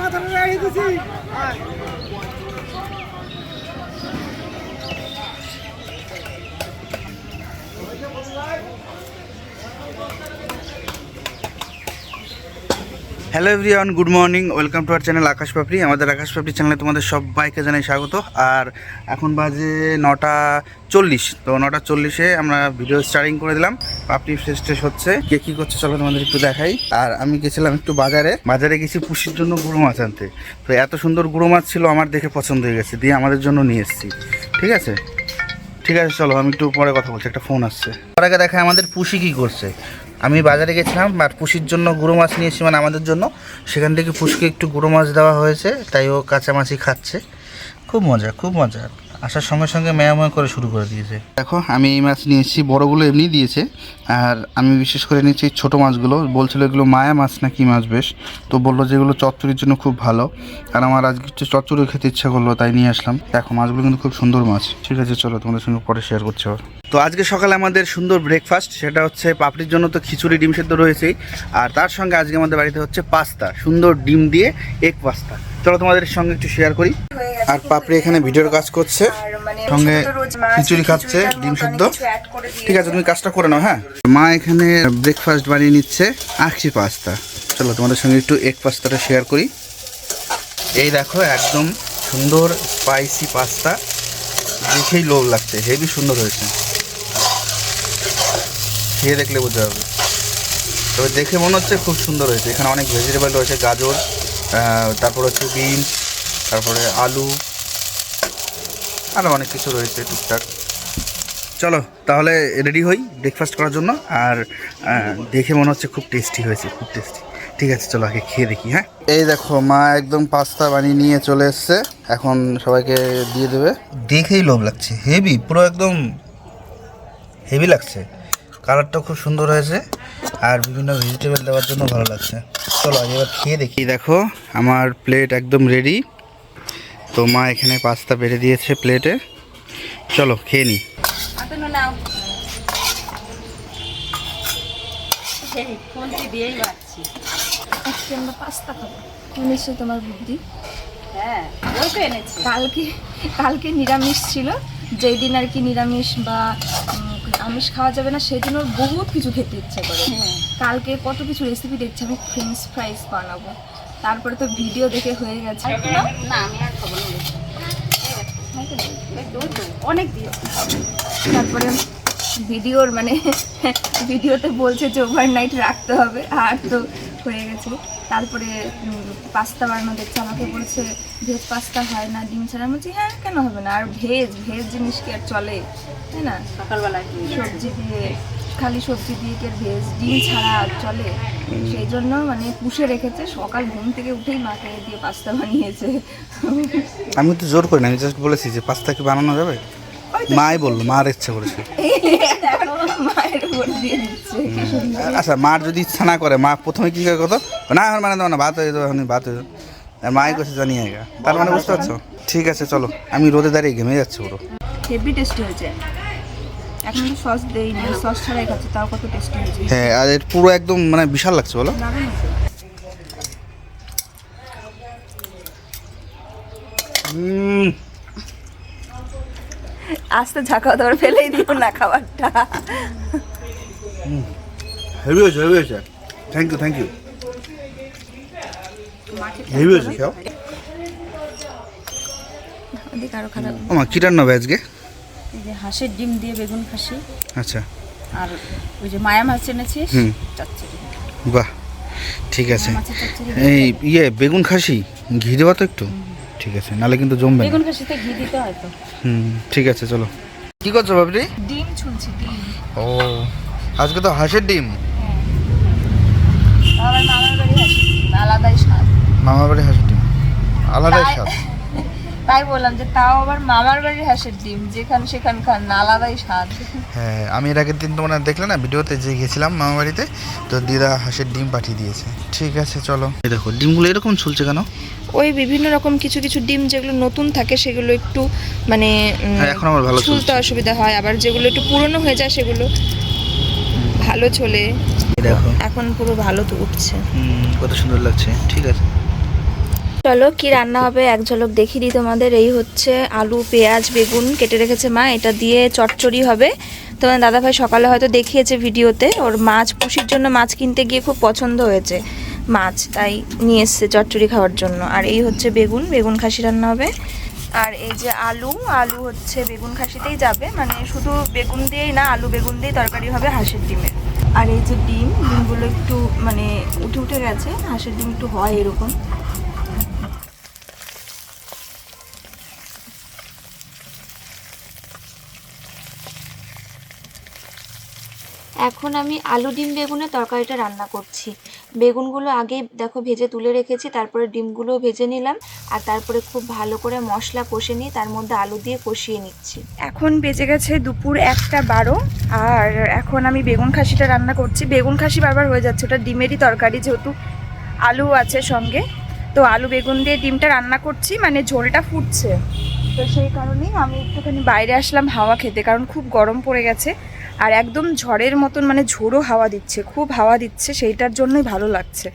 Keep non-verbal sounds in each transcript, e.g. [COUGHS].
মাথাটা রেখে দিছি Thank you. Hello everyone good morning welcome to our channel Akash Papri আমাদের আকাশ পাপড়ি চ্যানেলে তোমাদের সবাইকে জানাই স্বাগত। আর এখন বাজে নটা চল্লিশ। তো নটা চল্লিশে আমরা ভিডিও স্টার্টিং করে দিলাম। পাপড়ি ফ্রেশ ট্রেশ হচ্ছে। কে কী করছে চলো তোমাদের একটু দেখাই। আর আমি গেছিলাম একটু বাজারে। বাজারে গেছি পুষির জন্য গুঁড়ো মাছ আনতে। তো এত সুন্দর গুঁড়ো মাছ ছিল, আমার দেখে পছন্দ হয়ে গেছে। দিয়ে আমাদের জন্য নিয়ে এসেছি। ঠিক আছে? ঠিক আছে, চলো, আমি একটু পরে কথা বলছি। একটা ফোন আসছে। তার আগে দেখা আমাদের পুষি কী করছে। আমি বাজারে গেছিলাম, আর পুষির জন্য গুঁড়ো মাছ নিয়েছি মানে আমাদের জন্য। সেখান থেকে পুষকে একটু গুঁড়ো মাছ দেওয়া হয়েছে, তাই ও কাঁচা মাছই খাচ্ছে। খুব মজা খুব মজা। আসার সঙ্গে সঙ্গে মেয়াময় করে শুরু করে দিয়েছে। দেখো, আমি এই মাছ নিয়ে এসেছি বড়গুলো এমনি দিয়েছে। আর আমি বিশেষ করে নিয়েছি ছোটো মাছগুলো। বলছিল এগুলো মায়া মাছ না কি মাছ বেশ? তো বলল যে এগুলো চচ্চড়ির জন্য খুব ভালো। আর আমার আজকে একটু চচ্চড়ি খেতে ইচ্ছা করল, তাই নিয়ে আসলাম। দেখো, মাছগুলো কিন্তু খুব সুন্দর মাছ। ঠিক আছে, চলো তোমাদের সঙ্গে পরে শেয়ার করছি আবার। তো আজকে সকালে আমাদের সুন্দর ব্রেকফাস্ট সেটা হচ্ছে পাপড়ির জন্য তো খিচুড়ি, ডিম সেদ্ধ রয়েছেই। আর তার সঙ্গে আজকে আমাদের বাড়িতে হচ্ছে পাস্তা, সুন্দর ডিম দিয়ে এক পাস্তা। চলো তোমাদের সঙ্গে একটু শেয়ার করি। আর পাপড়ি এখানে ভিডিওর কাজ করছে। সঙ্গে খিচুড়ি খাচ্ছে, ডিম সেদ্ধ। ঠিক আছে, তুমি কাজটা করে নাও হ্যাঁ? মা এখানে ব্রেকফাস্ট বানিয়ে নিচ্ছে, আখি পাস্তা। চলো তোমাদের সঙ্গে একটু এক পাস্তাটা শেয়ার করি। এই দেখো, একদম সুন্দর স্পাইসি পাস্তা। দেখেই লোভ লাগছে, হেভি সুন্দর হয়েছে। খেয়ে দেখলে বুঝতে পারবে তবে দেখে মনে হচ্ছে খুব সুন্দর হয়েছে। এখানে অনেক ভেজিটেবল রয়েছে গাজর তারপর হচ্ছে বিনস তারপরে আলু আরও অনেক কিছু রয়েছে টুকটাক। চলো তাহলে রেডি হই ব্রেকফাস্ট করার জন্য। আর দেখে মনে হচ্ছে খুব টেস্টি হয়েছে খুব টেস্টি ঠিক আছে চলো আগে খেয়ে দেখি হ্যাঁ? এই দেখো মা একদম পাস্তা বানিয়ে নিয়ে চলে এসছে। এখন সবাইকে দিয়ে দেবে। দেখেই লোভ লাগছে। হেভি পুরো একদম হেভি লাগছে। কালারটা খুব সুন্দর হয়েছে আর বিভিন্ন ভেজিটেবল দেওয়ার জন্য ভালো লাগছে। চলো আজ এবার খেয়ে দেখি। দেখো আমার প্লেট একদম রেডি তো মা এখানে পাস্তা বেড়ে দিয়েছে প্লেটে চলো খেয়ে নিশ্চয়ই তোমার বুদ্ধি। হ্যাঁ কালকে কালকে নিরামিষ ছিল। যেই দিন আর কি নিরামিষ বা আমিষ খাওয়া যাবে না সেদিন ওর বহুত কিছু খেতে ইচ্ছে করে। হ্যাঁ। কালকে কত কিছু রেসিপি দেখছি আমি ফ্রেঞ্চ ফ্রাইস বানাবো। তারপরে তো ভিডিও দেখে হয়ে গেছে। না আমি আর খাব না। অনেক তারপরে ভিডিওর মানে [LAUGHS] ভিডিওতে বলছে যে ওভারনাইট রাখতে হবে। আর তো হয়ে গেছে। তারপরে পাস্তা বানানো দেখছে আমাকে বলছে ভেজ পাস্তা হয় না ডিম ছাড়া। বলছি হ্যাঁ কেন হবে না? আর ভেজ ভেজ জিনিস কি আর চলে? তাই না? সকালবেলায় সবজি দিয়ে খালি সবজি দিয়ে কি আর ভেজ ডিম ছাড়া আর চলে? সেই জন্য মানে পুষে রেখেছে। সকাল ঘুম থেকে উঠেই মাকে দিয়ে পাস্তা বানিয়েছে। আমি তো জোর করি না আমি জাস্ট বলেছি যে পাস্তা কি বানানো যাবে? [LAUGHS] মাই বলল মার ইচ্ছা করেছে। [LAUGHS] আচ্ছা মার যদি ইচ্ছা না করে মা প্রথমে কি করে কত না এখন মানে না ভাত হয়ে যাবে এখন ভাত হয়ে যাবে। আর মাই করছে জানি এগা তার মানে বুঝতে পারছ? ঠিক আছে চলো। আমি রোদে দাঁড়িয়ে ঘেমে যাচ্ছি পুরো। হেভি টেস্টি হয়েছে। এখন তো সস দেইনি সস ছাড়াই খাচ্ছি তাও কত টেস্টি হয়েছে। হ্যাঁ আর এর পুরো একদম মানে বিশাল লাগছে বলো। আস্তে ঝাঁকা দেওয়ার ফেলেই দিও না খাবারটা। হেভি হয়েছে হেভি হয়েছে। Thank you thank you heavy হয়েছে খাও ওদিকে আরও খারাপ। আমার কী রান্না হবে আজকে? এই যে হাঁসের ডিম দিয়ে বেগুন খাসি। আচ্ছা। আর ওই যে মায়া মাছ এনেছিস হুম। চচ্চড়ি। বাহ ঠিক আছে। এই ইয়ে বেগুন খাসি? ঘি দেওয়া তো একটু। ঠিক আছে নালে কিন্তু জমবে না। বেগুন কাশিতে ঘি দিতে হয় তো। হুম ঠিক আছে চলো। কি করছ বাবরি? ডিম ছুলছি ডিম। ও আজকে তো হাঁসের ডিম। আবার মামার বাড়ি হাঁসের ডিম আলাদাই স্বাদ। মামার বাড়ি হাঁসের ডিম আলাদাই স্বাদ। তাই বললাম যে তাও আবার মামার বাড়ির হাঁসের ডিম যেখান সেখান খান না আলাদাই স্বাদ। হ্যাঁ আমি এর আগের দিন তোমরা দেখলে না ভিডিওতে যে গেছিলাম মামা বাড়িতে তো দিদা হাঁসের ডিম পাঠিয়ে দিয়েছে। ঠিক আছে চলো। দেখো ডিমগুলো এরকম ঝুলছে কেন? ওই বিভিন্ন রকম কিছু কিছু ডিম যেগুলো নতুন থাকে সেগুলো একটু মানে হ্যাঁ, এখন আমার ভালো চলছে। অসুবিধা হয়। আবার যেগুলো একটু পুরনো হয়ে যায় সেগুলো ভালো চলে দেখো। এখন পুরো ভালো তো উঠছে। হুম, কত সুন্দর লাগছে। ঠিক আছে। চলো, কি রান্না হবে? এক ঝলক দেখিয়ে দিই তোমাদের। এই হচ্ছে আলু, পেঁয়াজ, বেগুন কেটে রেখেছে মা। এটা দিয়ে চচ্চড়ি হবে। তোমার দাদাভাই সকালে হয়তো দেখিয়েছে ভিডিওতে। ওর মাছ, পুষির জন্য মাছ কিনতে গিয়ে খুব পছন্দ হয়েছে। মাছ তাই নিয়ে এসছে চটচড়ি খাওয়ার জন্য। আর এই হচ্ছে বেগুন। বেগুন খাসি রান্না হবে। আর এই যে আলু আলু হচ্ছে বেগুন খাসিতেই যাবে। মানে শুধু বেগুন দিয়েই না, আলু, বেগুন দিয়েই তরকারি হবে হাঁসের ডিমের আর এই যে ডিম, ডিমগুলো একটু মানে উঠে উঠে গেছে। হাঁসের ডিম একটু হয় এরকম। এখন আমি আলু, ডিম, বেগুনের তরকারিটা রান্না করছি। বেগুনগুলো আগে দেখো ভেজে তুলে রেখেছি, তারপরে ডিমগুলো ভেজে নিলাম, আর তারপরে খুব ভালো করে মশলা কষে নিয়ে তার মধ্যে আলু দিয়ে কষিয়ে নিচ্ছি। এখন বেজে গেছে দুপুর একটা বারো, আর এখন আমি বেগুন খাসিটা রান্না করছি। বেগুন খাসি বারবার হয়ে যাচ্ছে, ওটা ডিমেরই তরকারি যেহেতু আলু আছে সঙ্গে। তো আলু, বেগুন দিয়ে ডিমটা রান্না করছি মানে ঝোলটা ফুটছে। তো সেই কারণেই আমি একটুখানি বাইরে আসলাম হাওয়া খেতে, কারণ খুব গরম পড়ে গেছে। আর একদম ঝড়ের মতন মানে ঝোড়ো হাওয়া দিচ্ছে, খুব হাওয়া দিচ্ছে, সেইটার জন্যই ভালো লাগছে।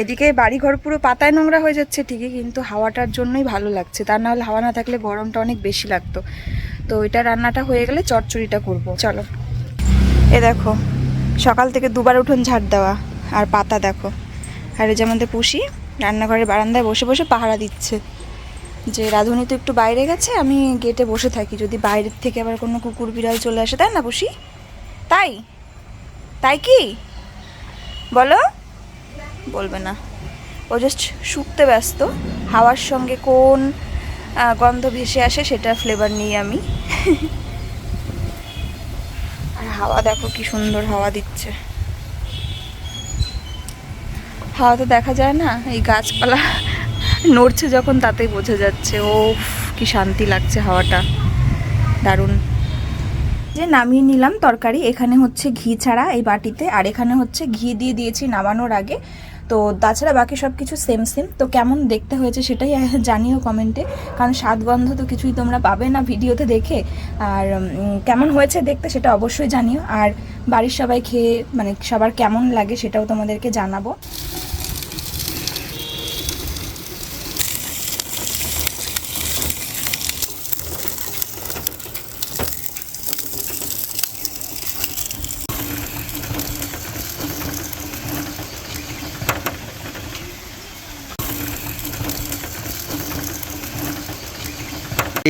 এদিকে বাড়িঘর পুরো পাতায় নোংরা হয়ে যাচ্ছে ঠিকই, কিন্তু হাওয়াটার জন্যই ভালো লাগছে। তা নাহলে হাওয়া না থাকলে গরমটা অনেক বেশি লাগতো। তো এটা রান্নাটা হয়ে গেলে চচ্চড়িটা করব। চলো। এ দেখো, সকাল থেকে দুবার উঠোন ঝাড় দেওয়া, আর পাতা দেখো। আর এই যে আমাদের পুষি রান্নাঘরের বারান্দায় বসে বসে পাহারা দিচ্ছে। যে রাধুনি তো একটু বাইরে গেছে, আমি গেটে বসে থাকি। যদি বাইরের থেকে আবার কোনো কুকুর বিড়াল চলে আসে, তাই না পুষি? তাই? তাই কি? বলো। বলবে না। ও জাস্ট শুকতে ব্যস্ত। হাওয়ার সঙ্গে কোন গন্ধ ভেসে আসে সেটা ফ্লেভার নিয়ে আমি। আর হাওয়া দেখো কি সুন্দর হাওয়া দিচ্ছে। হাওয়া তো দেখা যায় না, এই গাছপালা নড়ছে যখন তাতেই বোঝা যাচ্ছে। ও কি শান্তি লাগছে হাওয়াটা। দারুণ। যে নামিয়ে নিলাম তরকারি, এখানে হচ্ছে ঘি ছাড়া এই বাটিতে, আর এখানে হচ্ছে ঘি দিয়ে দিয়েছি নামানোর আগে। তো তাছাড়া বাকি সব কিছু সেম সেম তো কেমন দেখতে হয়েছে সেটাই জানিও কমেন্টে কারণ স্বাদ গন্ধ তো কিছুই তোমরা পাবে না ভিডিওতে দেখে। আর কেমন হয়েছে দেখতে সেটা অবশ্যই জানিও। আর বাড়ির সবাই খেয়ে মানে সবার কেমন লাগে সেটাও তোমাদেরকে জানাব।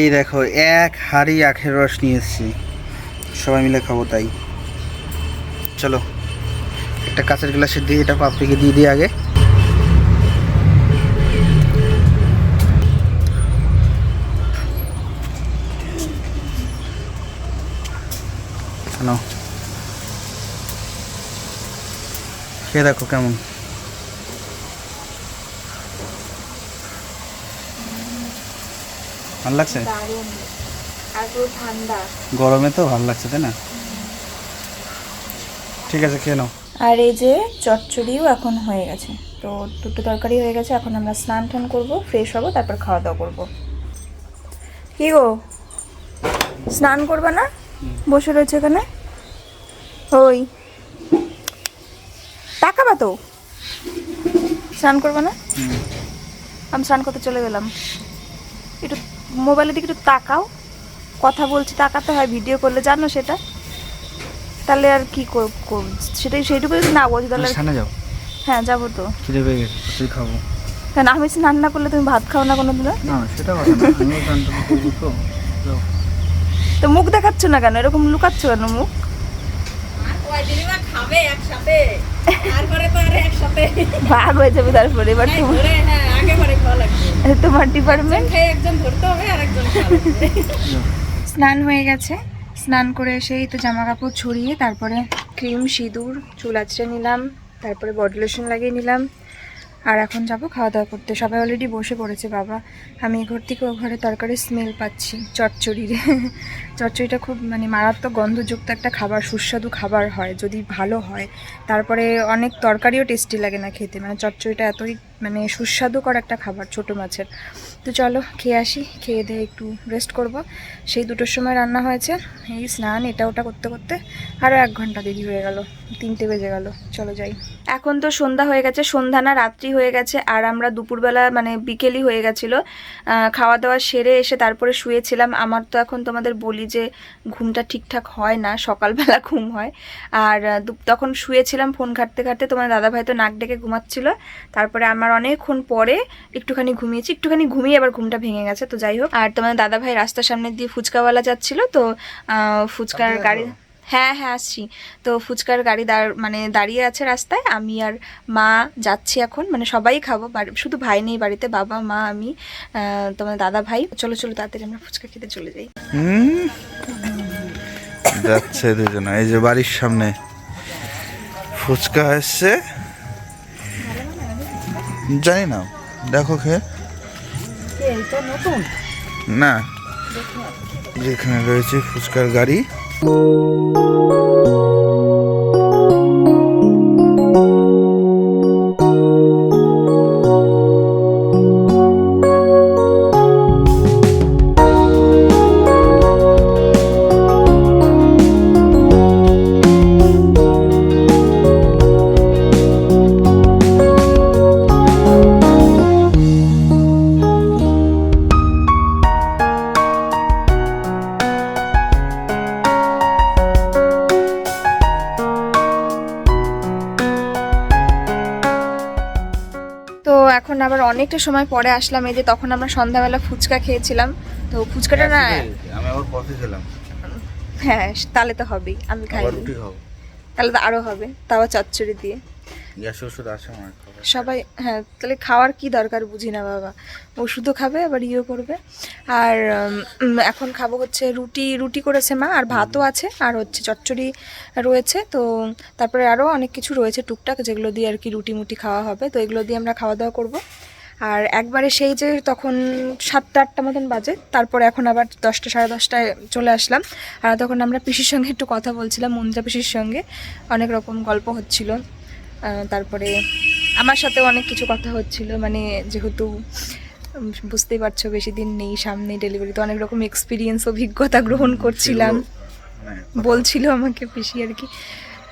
এই দেখো, এক হাড়ি আখের রস নিয়ে এসেছি সবাই মিলে খাব তাই। চলো, একটা কাঁচের গ্লাসে দিয়ে এটা পাপড়িকে দিয়ে দিই আগে। খেয়ে দেখো কেমন। ভালো লাগছে? গরমে তো ভালো লাগছে তাই না? ঠিক আছে খেয়ে নাও। আর এই যে চচ্চড়িও এখন হয়ে গেছে। তো দুটো তরকারি হয়ে গেছে এখন আমরা স্নান টান করব ফ্রেশ হব তারপর খাওয়া দাওয়া করব। কি গো? স্নান করবে না? বসে রয়েছে এখানে? ওই। তাকাবা তো? স্নান করবে না? আমি স্নান করতে চলে গেলাম। একটু মোবাইলের দিকে একটু তাকাও। কথা বলছি তাকাতে হয় ভিডিও করলে জানো সেটা? তাহলে আর কি সেটাই সেইটুকু যদি না বলছি তাহলে যাও? হ্যাঁ যাব তো। খিদে পেয়ে গেছে তুই খাব। কেন আমি স্নান না করলে তুমি ভাত খাও না কোনো দিনও না সেটা কথা না আমি তো মুখ দেখাচ্ছ না কেন? এরকম লুকাচ্ছ কেন মুখ? খাবে একসাথে। তারপরে তো আর একসাথে। ভাগ হয়ে যাবে তারপরে এবার তোমার হ্যাঁ আগে পরে খাওয়া লাগবে। তোমার ডিপার্টমেন্ট খেয়ে একজন ধরতে হবে আর একজন স্নান হয়ে গেছে। স্নান করে এসেই তো জামা কাপড় ছড়িয়ে তারপরে ক্রিম সিঁদুর চুল আঁচড়ে নিলাম তারপরে বডি লোশন লাগিয়ে নিলাম। আর এখন যাব খাওয়া দাওয়া করতে। সবাই অলরেডি বসে পড়েছে, বাবা। আমি ঘর থেকে ও ঘরে তরকারি স্মেল পাচ্ছি, চচ্চড়ির। [LAUGHS] চচ্চড়িটা খুব মানে মারাত্মক গন্ধযুক্ত একটা খাবার, সুস্বাদু খাবার হয়, যদি ভালো হয়। তারপরে অনেক তরকারিও টেস্টি লাগে না খেতে। মানে চটচড়িটা এতই মানে সুস্বাদুকর একটা খাবার ছোট মাছের। তো চলো খেয়ে আসি, খেয়ে দিয়ে একটু রেস্ট করব। সেই দুটোর সময় রান্না হয়েছে। এই স্নান, এটা ওটা করতে করতে আরও এক ঘণ্টা দেরি হয়ে গেল, তিনটে বেজে গেল। চলো যাই। এখন তো সন্ধ্যা হয়ে গেছে, সন্ধ্যা না রাত্রি হয়ে গেছে, আর আমরা দুপুরবেলা মানে বিকেলই হয়ে গেছিল। খাওয়া দাওয়া সেরে এসে তারপরে শুয়েছিলাম। আমার তো এখন তোমাদের বলি যে ঘুমটা ঠিকঠাক হয় না, সকালবেলা [LAUGHS] ঘুম হয়। আর তখন শুয়েছিলাম ফোন ঘাটতে ঘাটতে, তোমার দাদাভাই তো নাক ডেকে ঘুমাচ্ছিল। তারপরে আমার অনেকক্ষণ পরে একটুখানি ঘুমিয়েছি একটুখানি ঘুমিয়ে আবার ঘুমটা ভেঙে গেছে তো যাই হোক। আর তোমার দাদাভাই রাস্তার সামনে দিয়ে ফুচকাওয়ালা যাচ্ছিল তো ফুচকার গাড়ি হ্যাঁ হ্যাঁ আসছি। তো ফুচকার গাড়ি দাঁড় মানে দাঁড়িয়ে আছে রাস্তায় আমি আর মা যাচ্ছি এখন মানে সবাই খাব শুধু ভাই নেই বাড়িতে বাবা মা আমি তোমার দাদা ভাই চলো চলো তাড়াতাড়ি আমরা ফুচকা খেতে চলে যাই। যাচ্ছে দুজনে এই যে বাড়ির সামনে। ফুচকা এসছে। জানি না। দেখো খেয়ে। না। যেখানে রয়েছে ফুচকার গাড়ি। এখন আবার অনেকটা সময় পরে আসলাম এই যে তখন আমরা সন্ধ্যাবেলা ফুচকা খেয়েছিলাম। তো ফুচকাটা না আমি আবার কফি খেলাম। হ্যাঁ তাহলে তো হবেই আমি খাই তাহলে তো আরও হবে তাও চচ্চড়ি দিয়ে। গ্যাসের ওষুধ আছে আমার সবাই হ্যাঁ তাহলে খাওয়ার কি দরকার বুঝি না বাবা। ওষুধও খাবে আবার ইয়েও করবে। আর এখন খাব হচ্ছে রুটি রুটি করেছে মা আর ভাতও আছে আর হচ্ছে চচ্চড়ি রয়েছে। তো তারপরে আরও অনেক কিছু রয়েছে টুকটাক যেগুলো দিয়ে আর কি রুটি মুটি খাওয়া হবে। তো এগুলো দিয়ে আমরা খাওয়া দাওয়া করব। আর একবারে সেই যে তখন সাতটা আটটা মতন বাজে তারপরে এখন আবার দশটা সাড়ে দশটায় চলে আসলাম। আর তখন আমরা পিসির সঙ্গে একটু কথা বলছিলাম মঞ্জা পিসির সঙ্গে। অনেক রকম গল্প হচ্ছিল। তারপরে আমার সাথেও অনেক কিছু কথা হচ্ছিল মানে যেহেতু বুঝতেই পারছ বেশি দিন নেই সামনে ডেলিভারি তো অনেক রকম এক্সপিরিয়েন্স অভিজ্ঞতা গ্রহণ করছিলাম। মানে বলছিল আমাকে পিসি আর কি।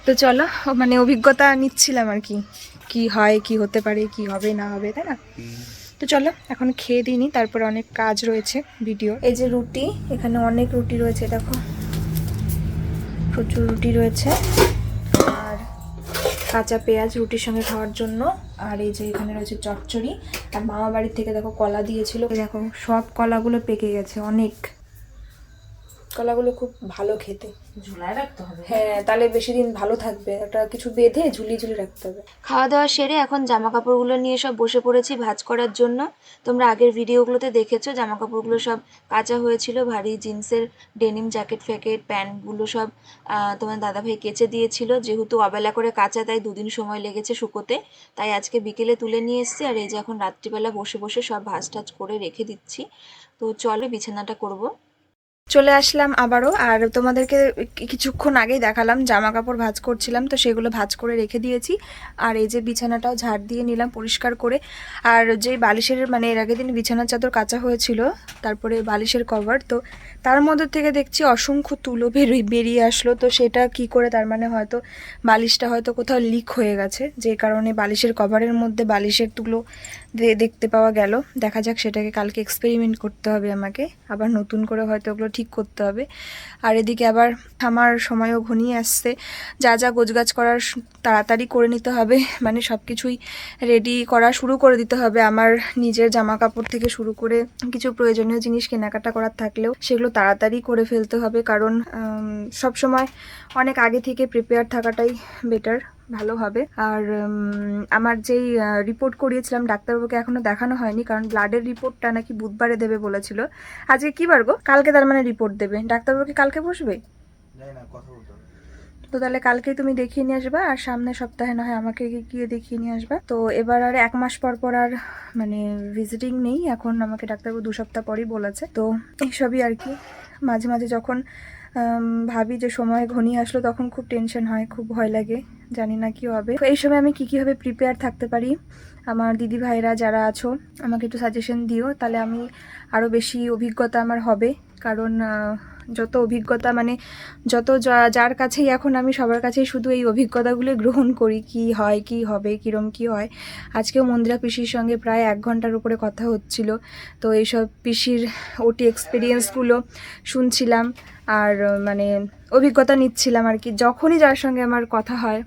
তো চলো মানে অভিজ্ঞতা নিচ্ছিলাম আর কি কি হয় কি হতে পারে কি হবে না হবে তাই না? তো চলো এখন খেয়ে দিইনি তারপরে অনেক কাজ রয়েছে ভিডিও এই যে রুটি এখানে অনেক রুটি রয়েছে দেখো। প্রচুর রুটি রয়েছে। কাঁচা পেঁয়াজ রুটির সঙ্গে খাওয়ার জন্য। আর এই যে এখানে রয়েছে চচ্চড়ি। আর মামা বাড়ির থেকে দেখো কলা দিয়েছিল। দেখো সব কলাগুলো পেকে গেছে অনেক। কলাগুলো খুব ভালো খেতে। ঝুলায় রাখতে হবে? হ্যাঁ তাহলে বেশি দিন ভালো থাকবে। একটা কিছু বেঁধে ঝুলিয়ে ঝুলিয়ে রাখতে হবে। খাওয়া দাওয়া সেরে এখন জামা কাপড়গুলো নিয়ে সব বসে পড়েছি ভাঁজ করার জন্য। তোমরা আগের ভিডিওগুলোতে দেখেছ জামা কাপড়গুলো সব কাঁচা হয়েছিল ভারী জিন্সের ডেনিম জ্যাকেট ফ্যাকেট প্যান্টগুলো সব তোমার দাদাভাই কেচে দিয়েছিল। যেহেতু অবেলা করে কাঁচা তাই দুদিন সময় লেগেছে শুকোতে। তাই আজকে বিকেলে তুলে নিয়ে এসেছি আর এই যে এখন রাত্রিবেলা বসে বসে সব ভাঁজ টাজ করে রেখে দিচ্ছি। তো চলো বিছানাটা করব। চলে আসলাম আবারও, আর তোমাদেরকে কিছুক্ষণ আগেই দেখালাম জামা কাপড় ভাঁজ করছিলাম, তো সেগুলো ভাজ করে রেখে দিয়েছি। আর এই যে বিছানাটাও ঝাড় দিয়ে নিলাম পরিষ্কার করে। আর যে বালিশের মানে এর আগের দিন বিছানার চাদর কাঁচা হয়েছিল, তারপরে বালিশের কভার, তো তার মধ্যে থেকে দেখছি অসংখ্য তুলো বেরিয়ে আসলো, তো সেটা কি করে তার মানে হয়তো বালিশটা হয়তো কোথাও লিক হয়ে গেছে, যে কারণে বালিশের কভারের মধ্যে বালিশের তুলো দেখতে পাওয়া গেল। দেখা যাক সেটাকে কালকে এক্সপেরিমেন্ট করতে হবে আমাকে, আবার নতুন করে হয়তো ওগুলো ঠিক করতে হবে। আর এদিকে আবার আমার সময়ও ঘনিয়ে আসছে। যা যা গোছগাছ করার তাড়াতাড়ি করে নিতে হবে। [LAUGHS] মানে সব কিছুই রেডি করা শুরু করে দিতে হবে। আমার নিজের জামা কাপড় থেকে শুরু করে কিছু প্রয়োজনীয় জিনিস কেনাকাটা করার থাকলেও সেগুলো তাড়াতাড়ি করে ফেলতে হবে। কারণ সব সময় অনেক আগে থেকে প্রিপেয়ার থাকাটাই বেটার ভালো হবে আর আমার যেই রিপোর্ট করিয়েছিলাম ডাক্তারবাবুকে এখনও দেখানো হয়নি কারণ ব্লাডের রিপোর্টটা নাকি বুধবারে দেবে বলেছিল। আজকে কি বার গো? কালকে তার মানে রিপোর্ট দেবে। ডাক্তারবাবুকে কালকে বসবে? তো তাহলে কালকেই তুমি দেখিয়ে নিয়ে আসবা আর সামনের সপ্তাহে না হয় আমাকে গিয়ে দেখিয়ে নিয়ে আসবা। তো এবার আর এক মাস পর পর আর মানে ভিজিটিং নেই। এখন আমাকে ডাক্তারবাবু দু সপ্তাহ পরই বলেছে। তো এইসবই আর কি। মাঝে মাঝে যখন ভাবি যে সময় ঘনিয়ে আসলো তখন খুব টেনশন হয় খুব ভয় লাগে। জানি না কি হবে। এই সময় আমি কি কীভাবে প্রিপেয়ার থাকতে পারি? আমার দিদি ভাইরা যারা আছো, আমাকে একটু সাজেশন দিও। তাহলে আমি আরও বেশি অভিজ্ঞতা আমার হবে। কারণ যত অভিজ্ঞতা মানে যত যার কাছেই এখন আমি সবার কাছেই শুধু এই অভিজ্ঞতাগুলো গ্রহণ করি, কি হয়, কি হবে, কিরম কি হয়। আজকেও মন্দিরা পিসির সঙ্গে প্রায় এক ঘণ্টার উপরে কথা হচ্ছিল। তো এইসব পিসির ওটি এক্সপিরিয়েন্সগুলো শুনছিলাম। আর মানে অভিজ্ঞতা নিচ্ছিলাম আর কি। যখনই যার সঙ্গে আমার কথা হয়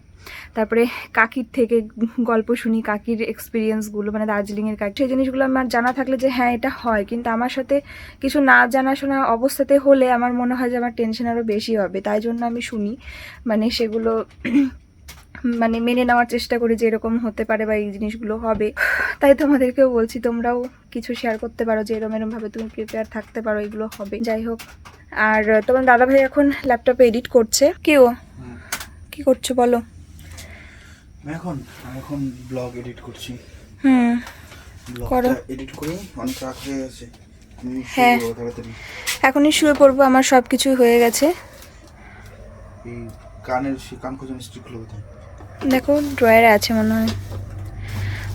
তারপরে কাকির থেকে গল্প শুনি কাকির এক্সপিরিয়েন্সগুলো মানে দার্জিলিংয়ের কাকি সেই জিনিসগুলো আমার জানা থাকলে যে হ্যাঁ এটা হয়। কিন্তু আমার সাথে কিছু না জানাশোনা অবস্থাতে হলে আমার মনে হয় যে আমার টেনশন আরও বেশি হবে। তাই জন্য আমি শুনি। মানে সেগুলো [CLEARS THROAT] মানে মেনে নেওয়ার চেষ্টা করি যে এরকম হতে পারে বা এই জিনিসগুলো হবে। তাই তোমাদেরকেও বলছি তোমরাও কিছু শেয়ার করতে পারো যে এরম এরমভাবে তুমি প্রিপেয়ার থাকতে পারো এগুলো হবে। যাই হোক আর তোমার দাদাভাই এখন ল্যাপটপে এডিট করছে। কেউ? কি করছ বলো? এখন আমি এখন ব্লগ এডিট করছি। হুম করো। ব্লগটা এডিট করে অনেক রাত হয়ে গেছে। হ্যাঁ। এখনই শুয়ে পড়ব আমার সব কিছুই হয়ে গেছে। এই কানের কান কোথায় দেখো ড্রয়ারে আছে মনে হয়।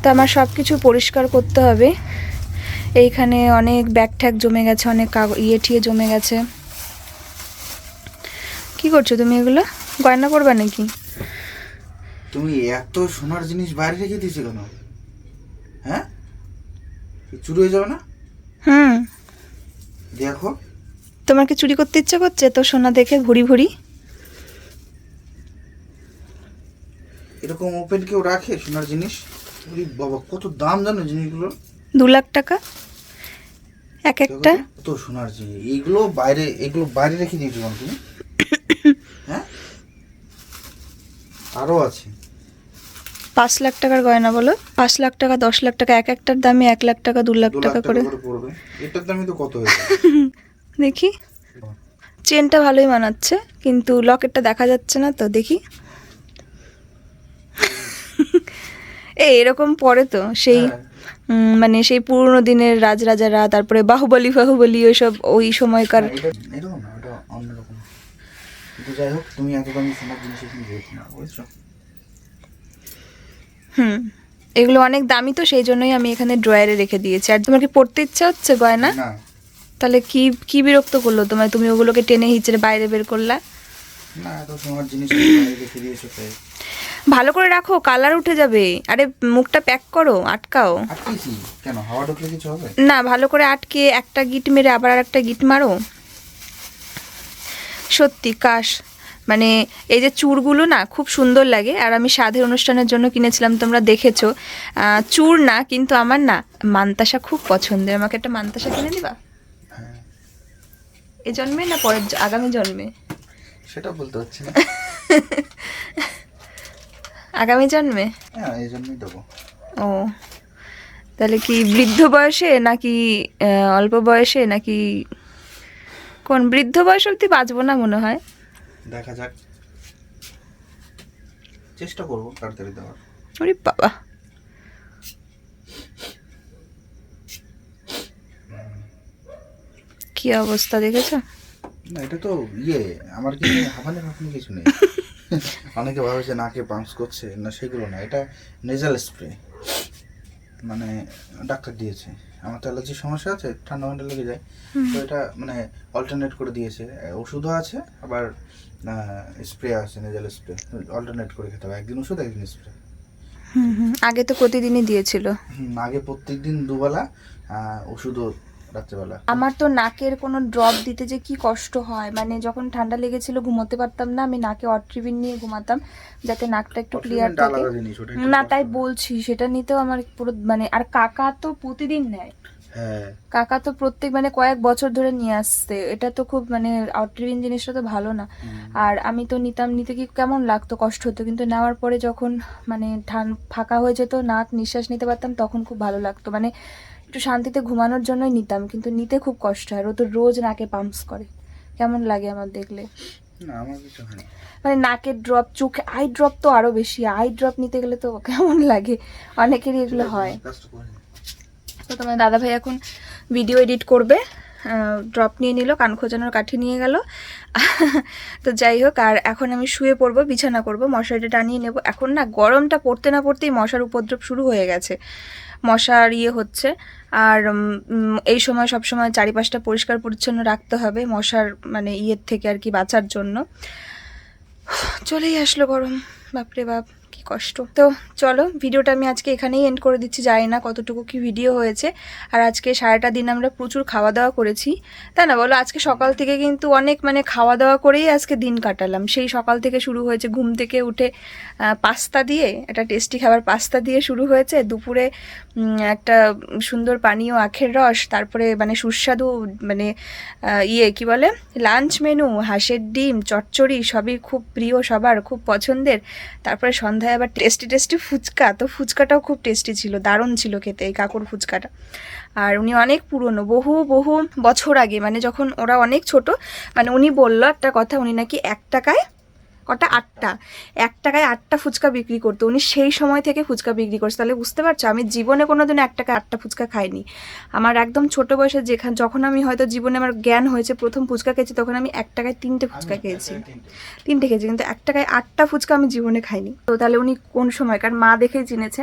তো আমার সব কিছু পরিষ্কার করতে হবে। এইখানে অনেক ব্যাগ ট্যাগ জমে গেছে অনেক কাগজ ইয়ে ঠিয়ে জমে গেছে। কি করছ তুমি এগুলো? গয়না করবে নাকি? তুমি এত সোনার জিনিস বাইরে রেখে দিয়েছ কেন? হ্যাঁ? চুরি হয়ে যাবে না? হুম। দেখো। তোমাকে চুরি করতে ইচ্ছে করছে? তো সোনা দেখে ভুড়ি ভুড়ি? এরকম ওপেন কেউ রাখে সোনার জিনিস? বাবা কত দাম জানো জিনিসগুলো? দু লাখ টাকা। এক একটা। কত সোনার জিনিস। এইগুলো বাইরে এগুলো বাইরে রেখে দিয়েছ তুমি? [COUGHS] হ্যাঁ? আরও আছে। পাঁচ লাখ টাকার গয়না বলো। পাঁচ লাখ টাকা দশ লাখ টাকা এক একটার দামে এক লাখ টাকা দু লাখ টাকা করে। করে এটার দামই তো কত [LAUGHS] দেখি। চেনটা ভালোই মানাচ্ছে কিন্তু লকেটটা দেখা যাচ্ছে না তো দেখি। [LAUGHS] এই এরকম পরে তো সেই হ্যাঁ। মানে সেই পুরনো দিনের রাজরাজারা তারপরে বাহুবলী ফাহুবলী ওইসব ওই সময়কার। কিন্তু যাই হোক তুমি এত দামি সোনার জিনিস বুঝছ? হুম। এগুলো অনেক দামি তো সেই জন্যই আমি এখানে ড্রয়ারে রেখে দিয়েছি। আর তোমার কি পড়তে ইচ্ছা হচ্ছে গয়না? তাহলে কি কি বিরক্ত করল তোমার তুমি ওগুলোকে টেনে হিচড়ে বাইরে বের করলা? ভালো করে রাখো কালার উঠে যাবে। আরে মুখটা প্যাক করো আটকাও। কেন হাওয়া ঢুকলে কিছু হবে? না ভালো করে আটকে একটা গিট মেরে আবার আর একটা গিট মারো। সত্যি কাশ। মানে এই যে চূড়গুলো না খুব সুন্দর লাগে আর আমি সাধের অনুষ্ঠানের জন্য কিনেছিলাম তোমরা দেখেছ। চূড় না কিন্তু আমার না মান্তাসা খুব পছন্দের। আমাকে একটা মান্তাসা কিনে দিবা? এ জন্মে না পরের আগামী জন্মে? সেটা বলতে হচ্ছে না। [LAUGHS] আগামী জন্মে? হ্যাঁ এই জন্যই দেবো। ও। তাহলে কি বৃদ্ধ বয়সে নাকি অল্প বয়সে নাকি কোন বৃদ্ধ বয়স অবধি বাঁচবো না মনে হয়? দেখা যাক। চেষ্টা করব তাড়াতাড়ি দেওয়ার। ওরে বাবা। কি অবস্থা দেখেছ? না এটা তো ইয়ে আমার কিছু [COUGHS] হাঁপানি হাঁপানি কিছু নেই? অনেকে ভাবে যে নাকে পাম্পস করছে না সেগুলো না এটা নেজাল স্প্রে মানে ডাক্তার দিয়েছে। আমার তো অ্যালার্জির সমস্যা আছে ঠান্ডা মান্ডা লেগে যায়। তো এটা মানে অল্টারনেট করে দিয়েছে। ওষুধও আছে আবার স্প্রে আছে নেজাল স্প্রে অল্টারনেট করে খেতে হবে। একদিন ওষুধ একদিন স্প্রে হুম হুম আগে তো প্রতিদিনই দিয়েছিল। আগে প্রত্যেকদিন দুবেলা ওষুধও রাত্রেবেলা। আমার তো নাকের কোনো ড্রপ দিতে যে কি কষ্ট হয়। মানে যখন ঠান্ডা লেগেছিল ঘুমোতে পারতাম না আমি নাকে অট্রিবিন নিয়ে ঘুমাতাম যাতে নাকটা একটু ক্লিয়ার থাকে। না তাই বলছি সেটা নিতেও আমার পুরো মানে আর কাকা তো প্রতিদিন নেয়। হ্যাঁ। কাকা তো প্রত্যেক মানে কয়েক বছর ধরে নিয়ে আসছে। এটা তো খুব মানে আউটরিভিন জিনিসটা তো ভালো না। আর আমি তো নিতাম নিতে কি কেমন লাগতো কষ্ট হতো। কিন্তু নেওয়ার পরে যখন মানে ঠান ফাঁকা হয়ে যেত নাক নিঃশ্বাস নিতে পারতাম তখন খুব ভালো লাগতো। মানে একটু শান্তিতে ঘুমানোর জন্যই নিতাম কিন্তু নিতে খুব কষ্ট হয়। ও তো রোজ নাকে পাম্পস করে। কেমন লাগে আমার দেখলে? মানে নাকের ড্রপ চোখে আই ড্রপ তো আরও বেশি। আই ড্রপ নিতে গেলে তো কেমন লাগে? অনেকেরই এগুলো হয়। তো তোমার দাদা ভাই এখন ভিডিও এডিট করবে। ড্রপ নিয়ে নিল কান খোঁজানোর কাঠি নিয়ে গেল। [LAUGHS] তো যাই হোক আর এখন আমি শুয়ে পড়ব বিছানা করব মশারিটা টানিয়ে নেব। এখন না গরমটা পড়তে না পড়তেই মশার উপদ্রব শুরু হয়ে গেছে। মশার ইয়ে হচ্ছে। আর এই সময় সব সময় চারিপাশটা পরিষ্কার পরিচ্ছন্ন রাখতে হবে মশার মানে ইয়ের থেকে আর কি বাঁচার জন্য। চলেই আসলো গরম। বাপরে বাপ। কষ্ট। তো চলো, ভিডিওটা আমি আজকে এখানেই এন্ড করে দিচ্ছি। জানি না কতটুকু কি ভিডিও হয়েছে। আর আজকে সারাটা দিন আমরা প্রচুর খাওয়া দাওয়া করেছি। তাই না, বলো, আজকে সকাল থেকে কিন্তু অনেক মানে খাওয়া দাওয়া করেই আজকে দিন কাটালাম। সেই সকাল থেকে শুরু হয়েছে ঘুম থেকে উঠে পাস্তা দিয়ে, একটা টেস্টি খাবার পাস্তা দিয়ে শুরু হয়েছে। দুপুরে একটা সুন্দর পানীয় আখের রস, তারপরে মানে সুস্বাদু মানে ইয়ে কি বলে? লাঞ্চ মেনু হাঁসের ডিম, চচ্চড়ি, সবই খুব প্রিয় সবার, খুব পছন্দের। তারপরে সন্ধ্যায় আবার টেস্টি টেস্টি ফুচকা, তো ফুচকাটাও খুব টেস্টি ছিল, দারুণ ছিল খেতে এই কাকুর ফুচকাটা। আর উনি অনেক পুরনো, বহু বহু বছর আগে মানে যখন ওরা অনেক ছোট মানে উনি বলল একটা কথা, উনি নাকি এক টাকায় কটা আটটা? এক টাকায় আটটা ফুচকা বিক্রি করতো। উনি সেই সময় থেকে ফুচকা বিক্রি করছে। তাহলে বুঝতে পারছ? আমি জীবনে কোনোদিন এক টাকায় আটটা ফুচকা খাইনি। আমার একদম ছোট বয়সে যেখান যখন আমি হয়তো জীবনে আমার জ্ঞান হয়েছে প্রথম ফুচকা খেয়েছি তখন আমি এক টাকায় তিনটে ফুচকা খেয়েছি। তিনটে খেয়েছি কিন্তু এক টাকায় আটটা ফুচকা আমি জীবনে খাইনি। তো তাহলে উনি কোন সময়? কারণ মা দেখেই চিনেছে।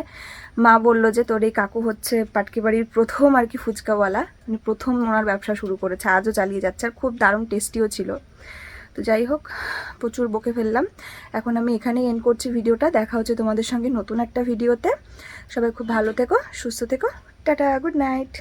মা বলল যে তোর এই কাকু হচ্ছে পাটকি বাড়ির প্রথম আর কি ফুচকাওয়ালা। উনি প্রথম ওনার ব্যবসা শুরু করেছে। আজও চালিয়ে যাচ্ছে। আর খুব দারুণ টেস্টিও ছিল। তো যাই হোক, প্রচুর বকে ফেললাম। এখন আমি এখানেই এন্ড করছি ভিডিওটা। দেখা হচ্ছে তোমাদের সঙ্গে নতুন একটা ভিডিওতে। সবাই খুব ভালো থেকো, সুস্থ থেকো। Tata good night